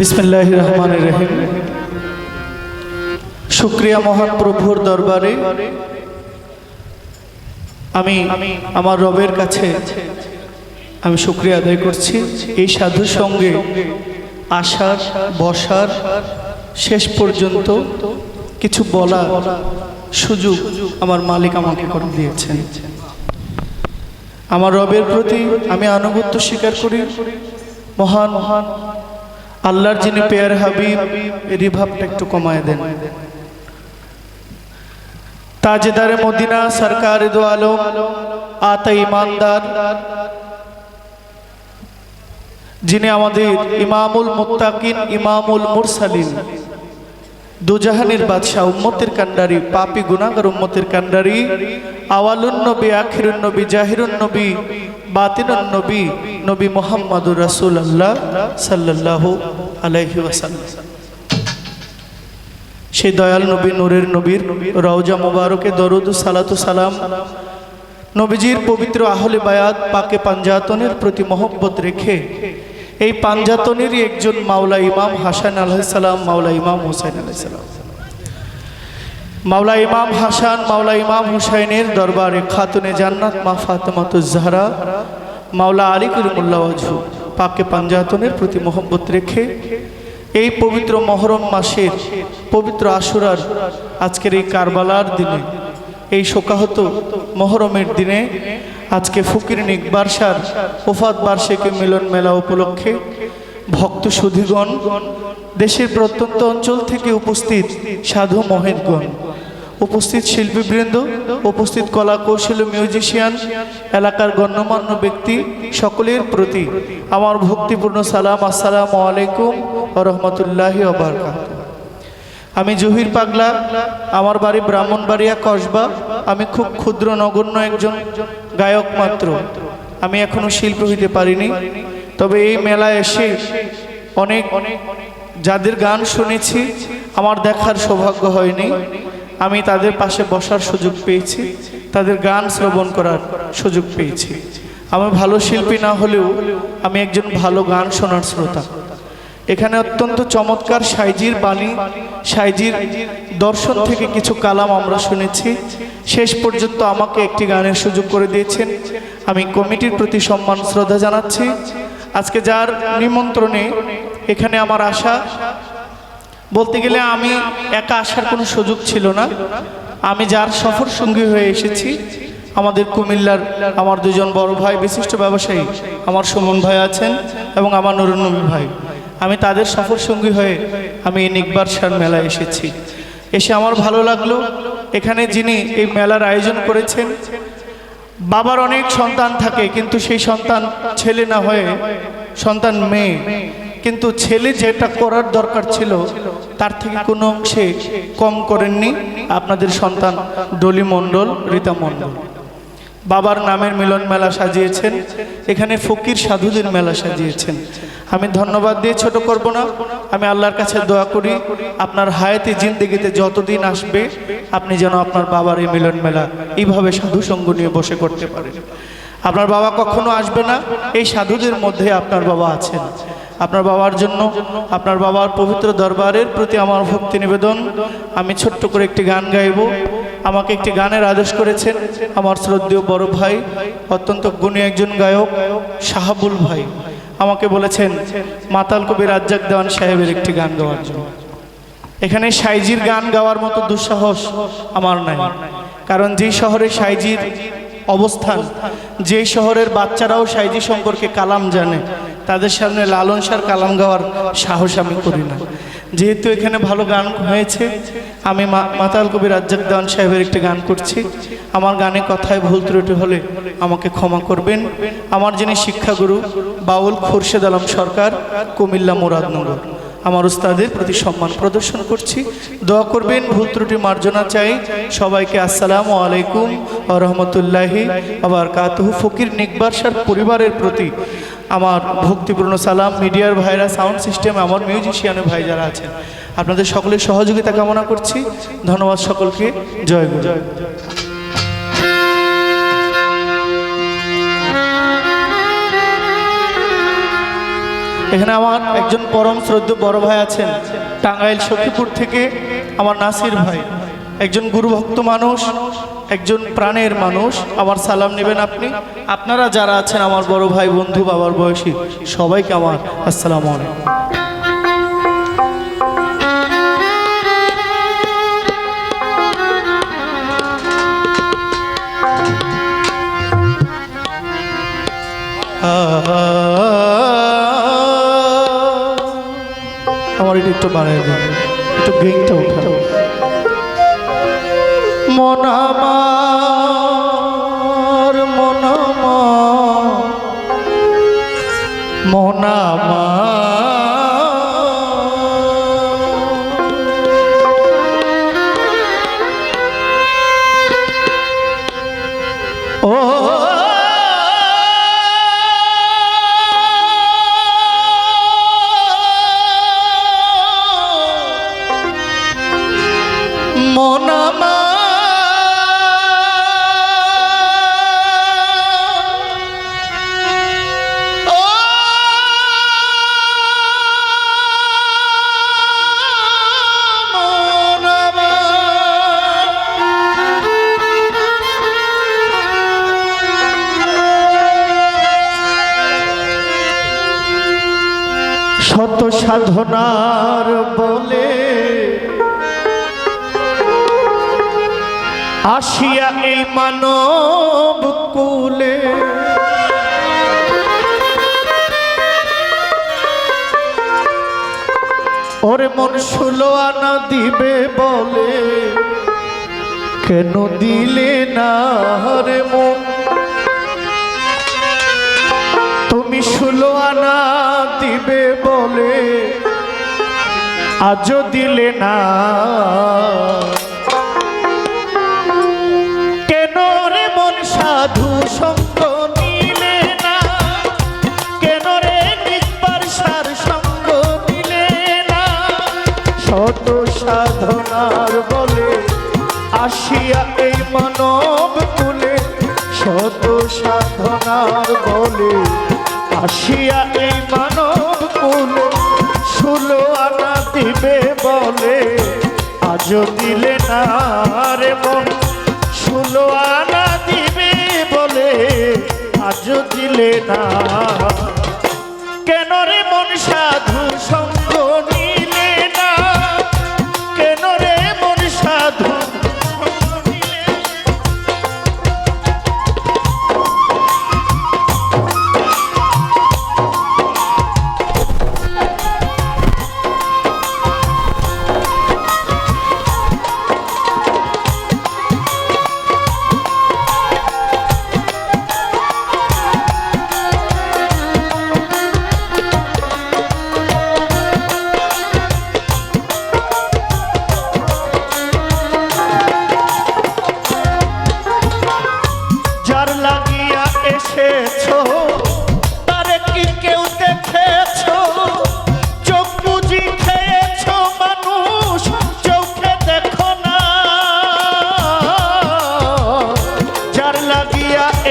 বিসমিল্লাহ রহমান রহিম। শুক্রিয়া মহান প্রভুর দরবারে আমি আমার রবের কাছে আমি শুক্রিয়া আদায় করছি। এই সাধুর সঙ্গে আসার, বসার, শেষ পর্যন্ত কিছু বলা সুযোগ আমার মালিক আমাকে করে দিয়েছেন। আমার রবের প্রতি আমি আনুগত্য স্বীকার করি। মহান মহান আল্লাহর যিনি পেয়ার হাবিব রিভাবটা একটু কমায় দেন। তাজেদারে মদিনা সরকার দো আলম, আতা ইমানদার, যিনি আমাদের ইমামুল মুত্তাকিন, ইমামুল মুরসালিন, দুজাহানের বাদশাহ, উম্মতের কান্ডারি পাপি গুনাগার উম্মতের কান্ডারি আওয়ালুন নবী, আখিরুন নবী, জাহিরুন নবী বাতিনুন নবী নবী মোহাম্মদুর রাসূল আল্লাহ আলাইহি ওয়াসাল্লাম। সেই দয়াল নবী, নূরের নবীর রওজা মোবারকে, দরুদ, সালাতু সালাম, নবীজির পবিত্র আহলে বায়াত, পাকে পাঞ্জাতনের প্রতি মহব্বত রেখে এই পাঞ্জাতনেরই একজন মাওলা ইমাম হাসান আলাইসালাম মাওলা ইমাম হুসাইন আলাইসালাম মাওলা ইমাম হাসান, মাওলা ইমাম হুসাইনের দরবারে খাতুনে জান্নাত মা ফাতেমাতু জাহরা, মাওলা আলী ওয়াজহু, পাকে পাঞ্জাতনের প্রতি মহব্বত রেখে এই পবিত্র মহরম মাসের পবিত্র আশুরার আজকের এই কারবালার দিনে, এই শোকাহত মহরমের দিনে আজকে ফকির নিকবারসার ওফাত বার্ষিকী মিলন মেলা উপলক্ষে ভক্ত সুধীগণ, দেশের প্রত্যন্ত অঞ্চল থেকে উপস্থিত সাধু মহেশগণ উপস্থিত শিল্পীবৃন্দ, উপস্থিত কলা কৌশলী মিউজিশিয়ান এলাকার গণ্যমান্য ব্যক্তি সকলের প্রতি আমার ভক্তিপূর্ণ সালাম, আসসালামু আলাইকুম রহমতুল্লাহ আমি জহির পাগলা, আমার বাড়ি ব্রাহ্মণবাড়িয়া, কসবা। আমি খুব ক্ষুদ্র, নগণ্য একজন গায়ক মাত্র। আমি এখনও শিল্প হইতে পারিনি। তবে এই মেলায় এসে অনেক অনেক যাদের গান শুনেছি, আমার দেখার সৌভাগ্য হয়নি। আমি তাদের পাশে বসার সুযোগ পেয়েছি, তাদের গান শ্রবণ করার সুযোগ পেয়েছি। আমি ভালো শিল্পী না হলেও আমি একজন ভালো গান শোনার শ্রোতা। এখানে অত্যন্ত চমৎকার সাইজির বাণী, সাইজির দর্শন থেকে কিছু কালাম আমরা শুনেছি। শেষ পর্যন্ত আমাকে একটি গানের সুযোগ করে দিয়েছেন। আমি কমিটির প্রতি সম্মান, শ্রদ্ধা জানাচ্ছি। আজকে যার নিমন্ত্রণে এখানে আমার আশা বলতে গেলে আমি একা আসার কোনো সুযোগ ছিল না। আমি যার সফর সঙ্গী হয়ে এসেছি, আমাদের কুমিল্লার আমার দুজন বড় ভাই, বিশিষ্ট ব্যবসায়ী, আমার সুমন ভাই আছেন এবং আমার নুরুন্নবী ভাই। আমি তাদের সফর সঙ্গী হয়ে আমি এই নিকবার সার মেলায় এসেছি। এসে আমার ভালো লাগল। এখানে যিনি এই মেলার আয়োজন করেছেন, বাবার অনেক সন্তান থাকে, কিন্তু সেই সন্তান ছেলে না হয়ে সন্তান মেয়ে কিন্তু ছেলে যেটা করার দরকার ছিল, তার থেকে কোনো অংশে কম করেননি আপনাদের সন্তান ডলি মণ্ডল, রীতা মণ্ডল। বাবার নামের মিলন মেলা সাজিয়েছেন, এখানে ফকির সাধুদের মেলা সাজিয়েছেন। আমি ধন্যবাদ দিয়ে ছোট করব না, আমি আল্লাহর কাছে দোয়া করি, আপনার হায়াতে জিন্দিগিতে যতদিন আসবে, আপনি যেন আপনার বাবার এই মিলন মেলা এইভাবে সাধু সঙ্গ নিয়ে বসে করতে পারেন। আপনার বাবা কখনো আসবে না, এই সাধুদের মধ্যে আপনার বাবা আছেন। আপনার বাবার জন্য, আপনার বাবার পবিত্র দরবারের প্রতি আমার ভক্তি নিবেদন। আমি ছোট্ট করে একটি গান গাইব। আমাকে একটি গানের আদেশ করেছেন আমার শ্রদ্ধেয় বড় ভাই, অত্যন্ত গুণী একজন গায়ক, শাহাবুল ভাই। আমাকে বলেছেন, মাতাল কবি রাজ্জাক দেওয়ান সাহেবের একটি গান গাওয়ার জন্য। এখানে সাইজির গান গাওয়ার মতো দুঃসাহস আমার নাই। কারণ যেই শহরে সাইজির অবস্থান যে শহরের বাচ্চারাও সাইজি সম্পর্কে কালাম জানে তাদের সামনে লালন সার কালাম গাওয়ার সাহস আমি করি না। যেহেতু এখানে ভালো গান হয়েছে, আমি মাতাল কবি রাজ্জাক দেওয়ান সাহেবের একটি গান করছি। আমার গানে কথায় ভুল ত্রুটি হলে আমাকে ক্ষমা করবেন। আমার যিনি শিক্ষাগুরু, বাউল খোরশেদ আলম সরকার, কুমিল্লা মুরাদনগর আমার উস্তাদের প্রতি সম্মান প্রদর্শন করছি। দোয়া করবেন, ভুল ত্রুটি মার্জনা চাই। সবাইকে আসসালামু আলাইকুম রহমতুল্লাহি আবার কাতহু ফকির নিকবারসার পরিবারের প্রতি আমার ভক্তিপূর্ণ সালাম। মিডিয়ার ভাইরা, সাউন্ড সিস্টেম, আমার মিউজিশিয়ানের ভাই যারা আছেন। আপনাদের সকলের সহযোগিতা কামনা করছি। ধন্যবাদ সকলকে। জয় গুরু। এখানে আমার একজন পরম শ্রদ্ধ বড় ভাই আছেন, টাঙ্গাইল সখীপুর থেকে আমার নাসির ভাই। একজন গুরুভক্ত মানুষ, একজন প্রাণের মানুষ। আমার সালাম নেবেন আপনি। আপনারা যারা আছেন আমার বড় ভাই, বন্ধু, বাবার বয়সী, সবাইকে আমার আসসালামু আলাইকুম। আমার এটা একটু বাড়াই দেন। একটু গেইনটা উঠাও মন মনামা মন সাধনার বলে আসিয়া এই মানব কুলে। ওরে মন ষোলো আনা দিবে বলে, কেন দিলে না রে মন? দিবে বলে আজও দিলে না। কেন রে মন সাধু সঙ্গ নিলে না? কেন রে নিকবার সার সঙ্গ নিলে না? শত সাধনার বলে আসিয়া এই মানব শত সাধনার বলে আসিয়া এই মানব দিবে বলে। আজও দিলে না রে মন। ষোলো আনা দিবে বলে। আজও দিলে না কেন রে মন সাধু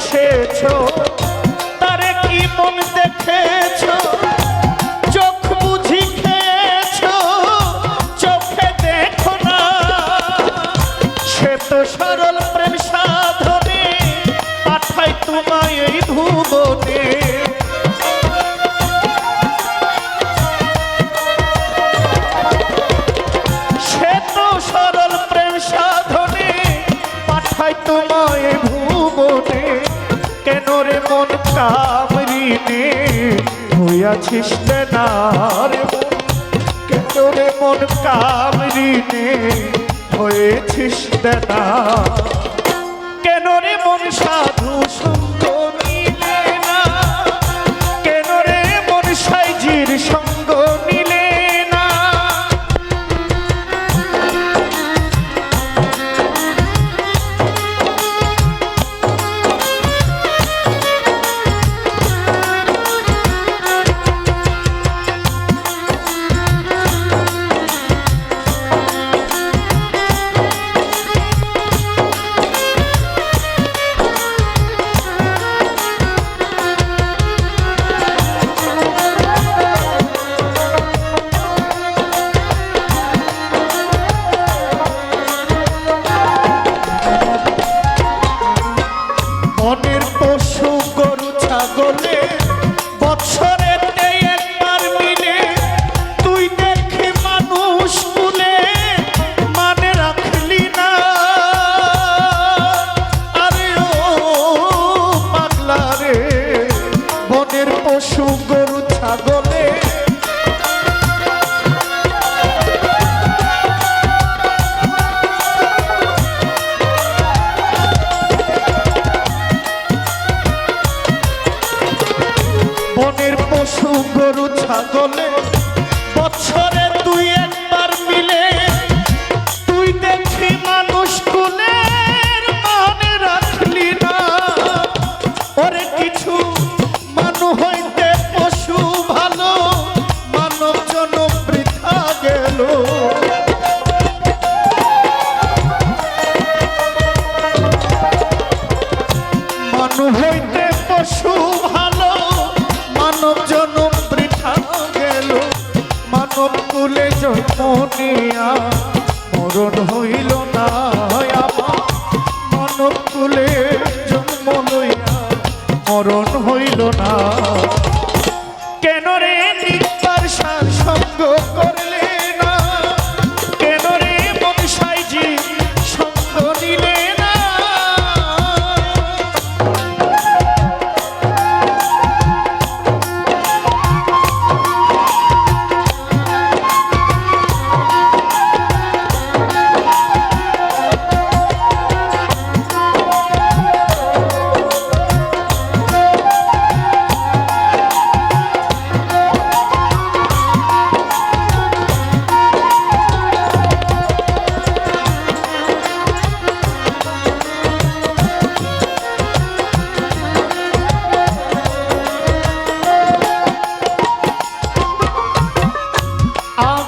এসেছ। মন কামরিনে হইয়াছিস নার রে মন কামরিনে হয়েছিস কেন রে মন সাধু সঙ্গ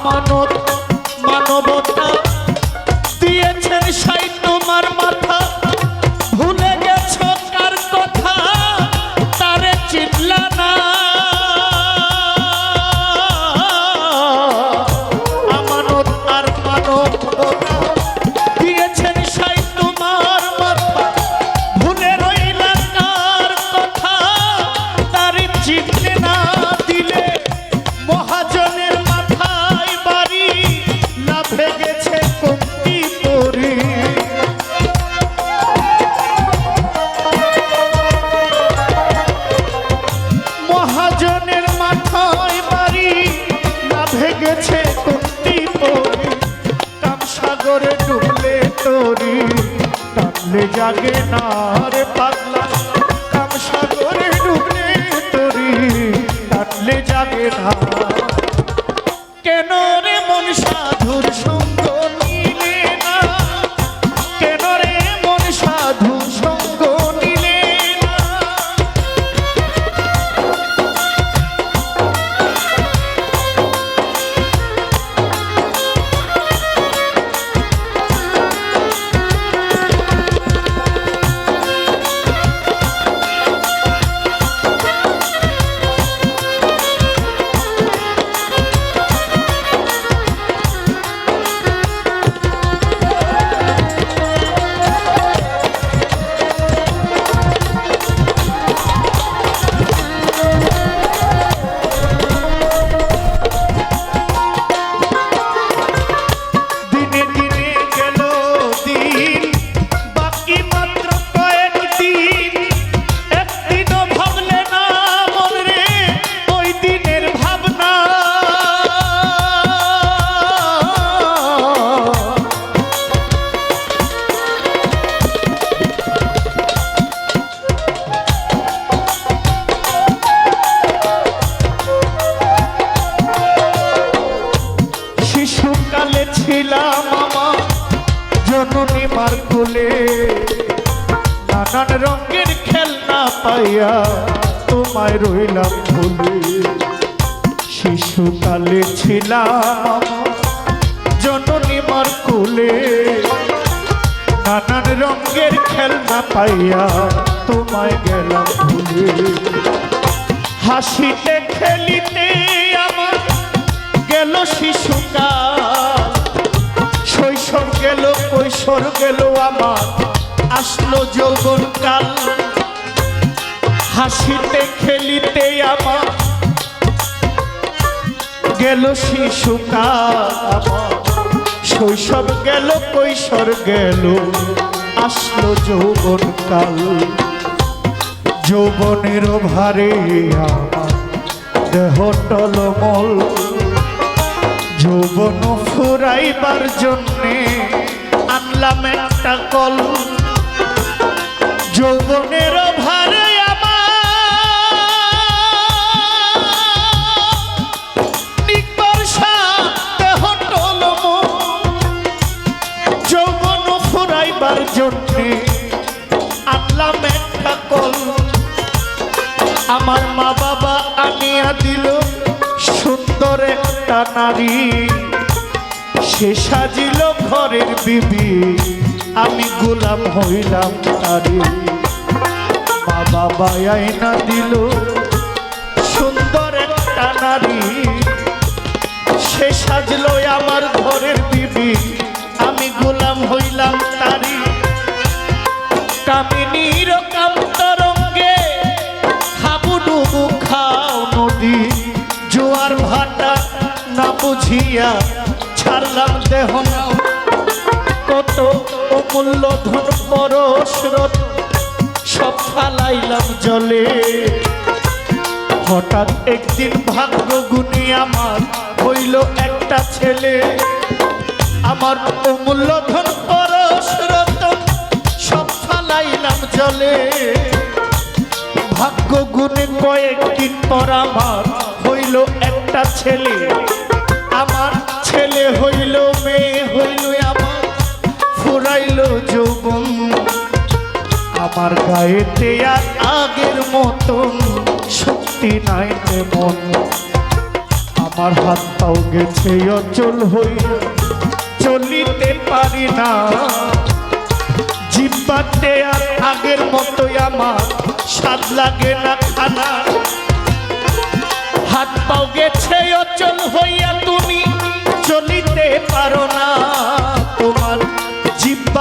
আমানত মানবতা টানলে জাগে না রে পাগলা। কাম সাগরে ডুবলে তরি কাটলে জাগে না। কেন নানান রঙের খেলনা পাইয়া তোমায় রইলাম ভুলে শিশুকালে ছিলাম আমার জননী মার কোলে। নানান রঙের খেলনা পাইয়া তোমায় গেলাম ভুলে হাসিতে খেলিতে আমার গেল শিশুকাল। শৈশব গেল, কৈশোর গেল আমার। আসলো যৌবন কাল। হাসিতে খেলিতে আমার গেল শিশুকাল আমার শৈশব গেল, কৈশোর গেল, আসলো যৌবন কাল। যৌবনের ভারে আমার দেহ টলমল। যৌবন ফুরাইবার জন্যে আনলাম একটা কল। যৌবনের ভারে জন্যে আমার মা বাবা আনিয়া দিল সুন্দর একটা নারী। সে সাজিল ঘরের বিবি। আমি গোলাম হইলাম তারে। বাবা আইনা দিল সুন্দর একটা নারী। সে সাজলো আমার ঘরের বিবি। আমি গোলাম হইলাম তারি কামিনীর কান্তরঙ্গে হাবুডুবু খাও নদী। জোয়ার ভাটা না বুঝিয়া ছাড়লাম দেহ নাও। কত অমূল্য ধন পরশরত সব ফালাইলাম জলে। হঠাৎ একদিন ভাগ্য গুণী আমার হইল একটা ছেলে। আমার অমূল্য ধন পরশ রতন সব ফালাইলাম জলে। ভাগ্য গুণে কয়েকদিন পর আমার হইল একটা ছেলে। আমার ছেলে হইল, মেয়ে হইল ফুরাইল যৌবন। আমার গায়েতে আর আগের মতন শক্তি নাই তেমন। আমার হাত পাও গেছে অচল হইয়া চলিতে পারি না। জিব্বাতে আর আগের মতোই আমার স্বাদ লাগে না খানা। হাত পাও গেছে অচল হইয়া তুমি চলিতে পারো না।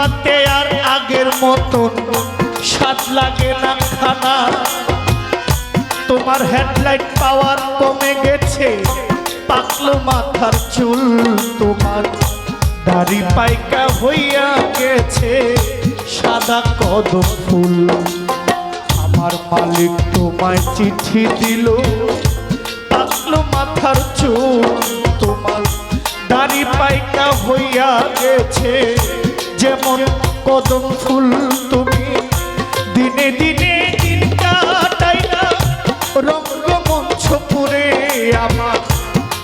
জিব্বাতে আর আগের মতন স্বাদ লাগে না খানা। তোমার হেডলাইট পাওয়ার কমে গেছে, পাকলো মাথার চুল তোমার। দাড়ি পাইকা হইয়া গেছে, সাদা কদম ফুল। আমার মালিক তোমায় চিঠি দিল, পাকলো মাথার চুল তোমার। দাড়ি পাইকা হইয়া গেছে যেমন কদম ফুল তুমি। দিনে দিনে দিন কাটাইলা রঙ্গমঞ্চ পুরে আমার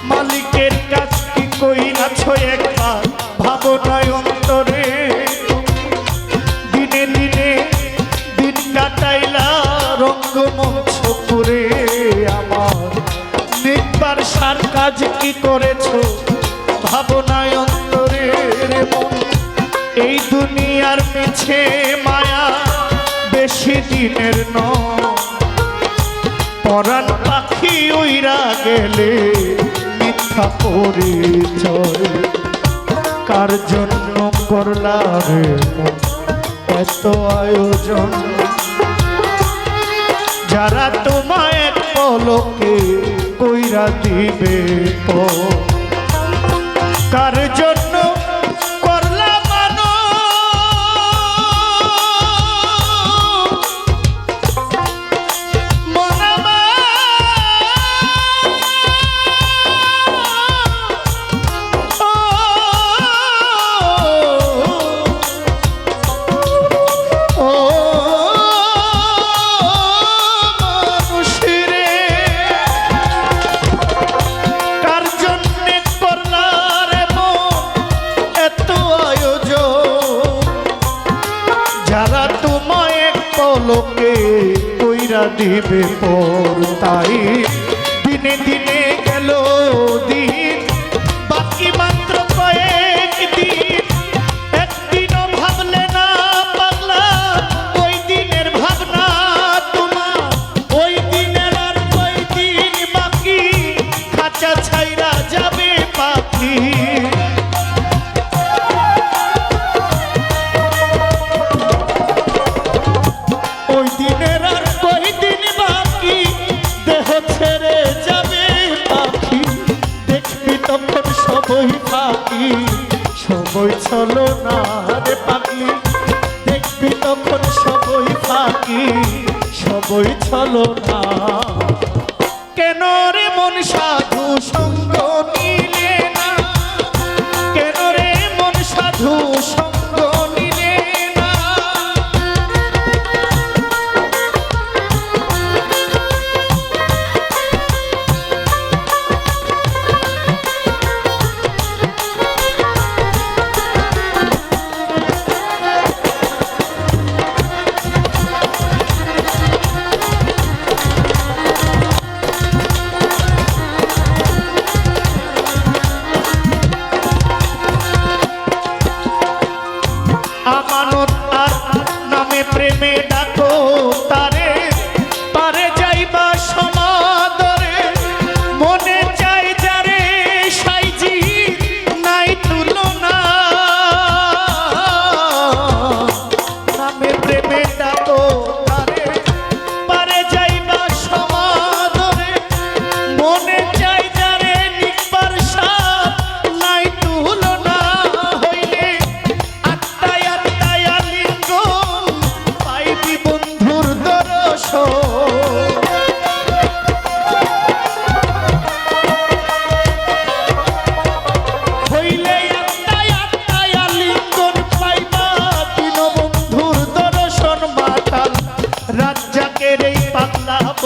মালিকের কাছ কি কই কইরাছ একবার? ভাবনায় অন্তরে। দিনে দিনে দিন কাটাইলা রঙ্গমঞ্চ পুরে আমার। নিকবার সার কাজ কি করেছ? ভাবনায় পিছে মায়া বেশি দিনের ন পরাণ পাখি উইরা গেলে মিথ্যা পরিচয়। কার জন্য করলা রে এত আয়োজন। যারা তোমায় পলকে কইরা দিবে কার জন্য যারা তোমায় এক পলকে কইরা দিবে পর তাই দিনে দিনে গেল চলো না রে পাগলি দেখবি তখন সবই ফাঁকি, সবই চলো না। কেন রে মন সাধু সঙ্গ আমানত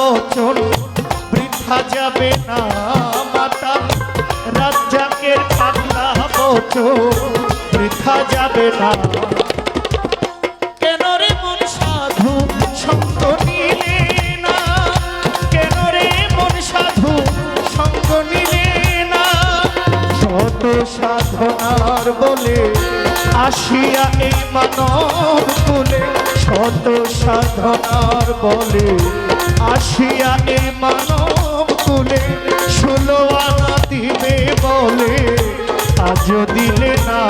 বচন, বৃথা যাবে না মাতাল। রাজ্জাকের পাগলা বচন, বৃথা যাবে না। সাধনার বলে আসিয়া এই মানব কুলে শত সাধনার বলে আসিয়া নে মানব কুলে ষোলো আনা দিবে বলে আজ দিলে না।